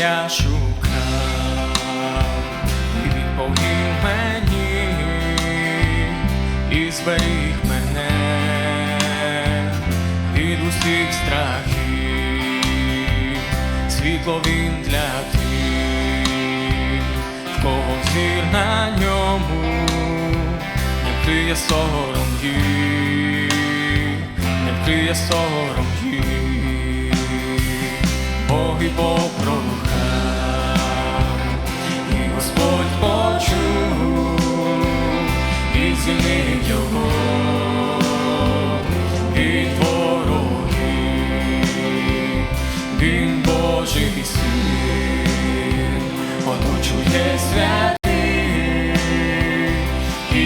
я шукав, і відповів мені, і зберіг мене від усіх страхів, світло він для тих, кого зір на ньому, не вкриє сором їх, не вкриє сором їх. Бог і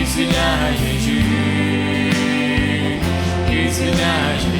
і звільняє їх, і.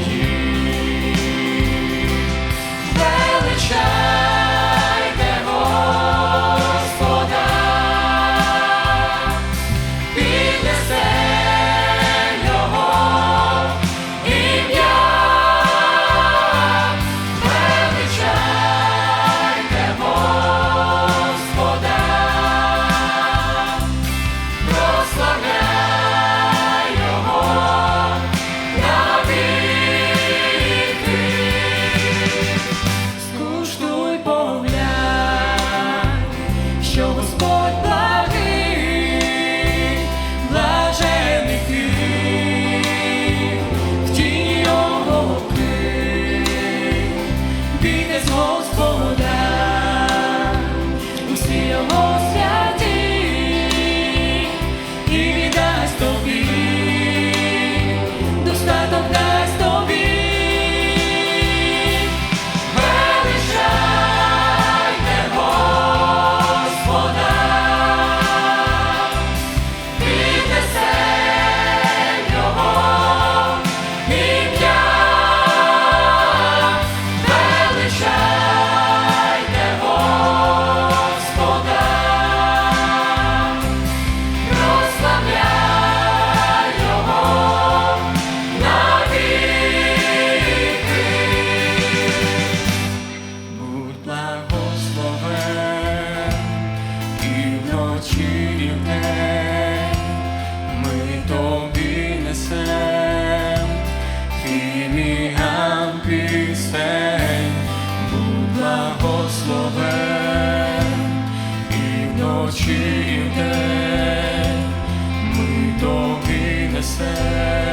благословен і вночі і в день ми доки несемо.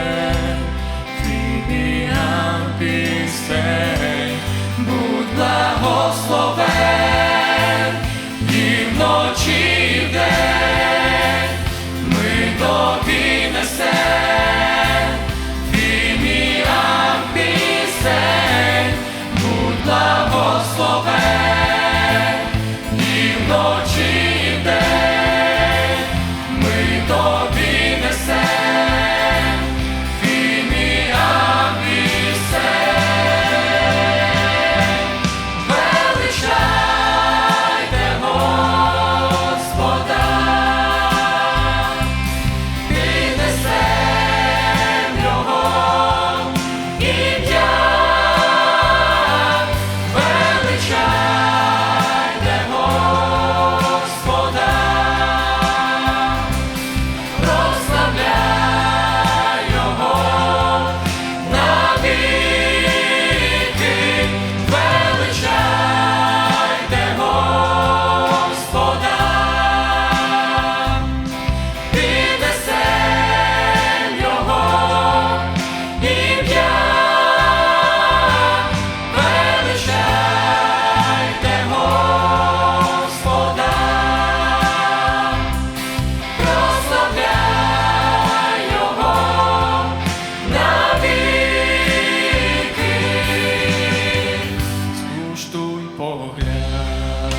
поглянь,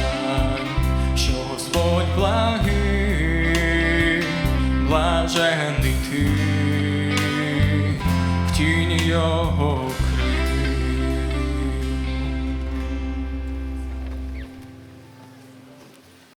що Господь благий, блажений ти в тіні його.